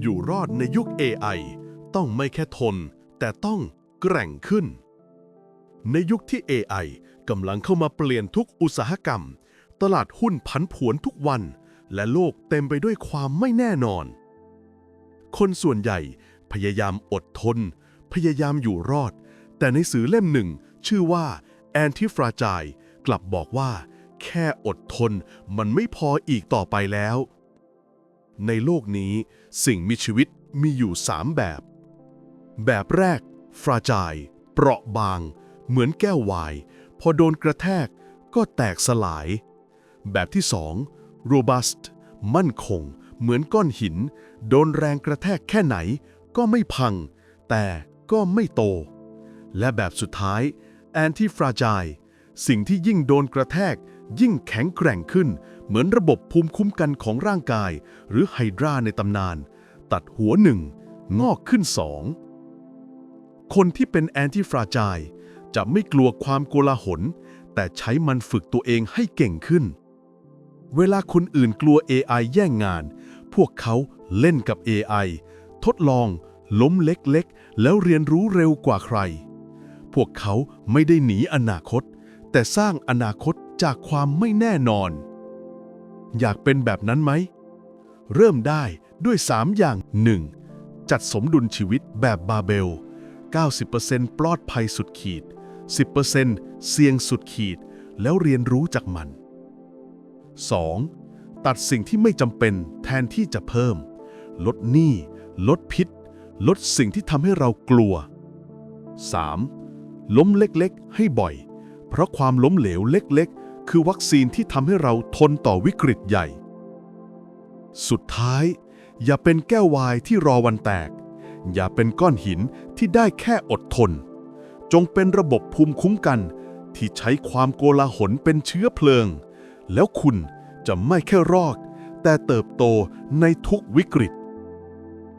อยู่รอดในยุค AI ต้องไม่แค่ทน แต่ต้องแกร่งขึ้น ในยุคที่ AI กำลังเข้ามาเปลี่ยนทุกอุตสาหกรรม ตลาดหุ้นผันผวนทุกวัน และโลกเต็มไปด้วยความไม่แน่นอน คนส่วนใหญ่พยายามอดทน พยายามอยู่รอด แต่ในสื่อเล่มหนึ่ง ชื่อว่า Anti-Fragile กลับบอกว่า แค่อดทนมันไม่พออีกต่อไปแล้ว ในโลกนี้สิ่งมีชีวิตมีอยู่ 3 แบบ แบบแรก ฟราจาย เปราะบาง เหมือนแก้ววาย พอโดนกระแทกก็แตกสลาย แบบที่ 2 robust มั่นคง เหมือนก้อนหิน โดนแรงกระแทกแค่ไหน ก็ไม่พัง แต่ก็ไม่โต และแบบสุดท้าย anti fragile สิ่งที่ยิ่งโดนกระแทกยิ่งแข็งแกร่งขึ้น เหมือนระบบภูมิคุ้มกันของร่างกาย หรือไฮดราในตำนาน ตัดหัวหนึ่งงอกขึ้นสอง คนที่เป็นแอนตี้ฟราจายจะไม่กลัวความโกลาหล แต่ใช้มันฝึกตัวเองให้เก่งขึ้น เวลาคนอื่นกลัว AI แย่งงาน พวกเขาเล่นกับ AI ทดลอง ล้มเล็กๆ แล้วเรียนรู้เร็วกว่าใคร พวกเขาไม่ได้หนีอนาคต แต่สร้างอนาคตจากความไม่แน่นอน อยากเป็นแบบนั้นไหม เริ่มได้ด้วย 3 อย่าง 1. จัดสมดุลชีวิตแบบบาเบล 90%ปลอดภัยสุดขีด 10%เสี่ยงสุดขีด แล้วเรียนรู้จากมัน 2. ตัดสิ่งที่ไม่จำเป็นแทนที่จะเพิ่ม ลดหนี้ ลดพิษ ลดสิ่งที่ทำให้เรากลัว 3. ล้มเล็กๆ ให้บ่อย เพราะความล้มเหลวเล็กๆ คือวัคซีนที่ทำให้เราทนต่อวิกฤตใหญ่ สุดท้าย อย่าเป็นแก้ววายที่รอวันแตก อย่าเป็นก้อนหินที่ได้แค่อดทน จงเป็นระบบภูมิคุ้มกัน ที่ใช้ความโกลาหลเป็นเชื้อเพลิง แล้วคุณจะไม่แค่รอดแต่เติบโตในทุกวิกฤต